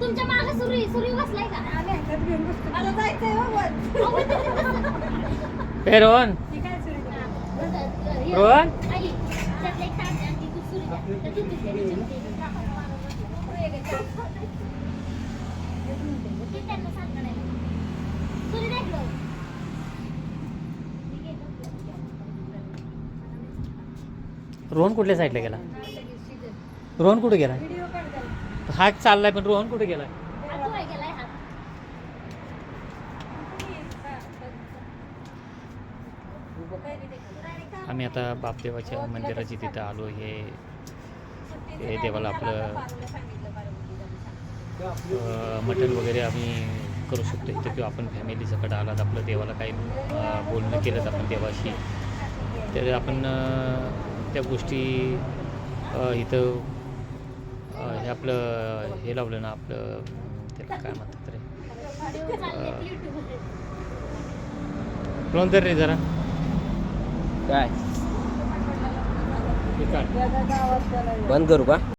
तुमच्या मागे सुरी सुरी बसलाय का मला जायचंय हो वर. ए रोहन ती काय सुरू? हे- रोहन? आई, त्यातलं एक ताट आणि ती सुरी द्या. त्या दूध द्या, चिमटे. ते त्यांना सांगा नाही. सुरी द्या इकडं. रोहन कुठल्या साईडला गेला रोहन कुठे गेला व्हिडिओ काढ त्याला. हा चाललाय पण रोहन कुठे हात गेलाय हात. आम्ही आता बापदेवाच्या मंदिराची तिथं आलो हे हे देवाला आपलं मटण वगैरे आम्ही करू शकतो इथं किंवा आपण फॅमिली सकट आलात आपलं देवाला काही बोलणं केलं आपण देवाशी तर आपण त्या गोष्टी इथं हे आपलं हे लावलं ना आपलं त्याला काय म्हणतात रे तर रे जरा? काय? बंद करू का?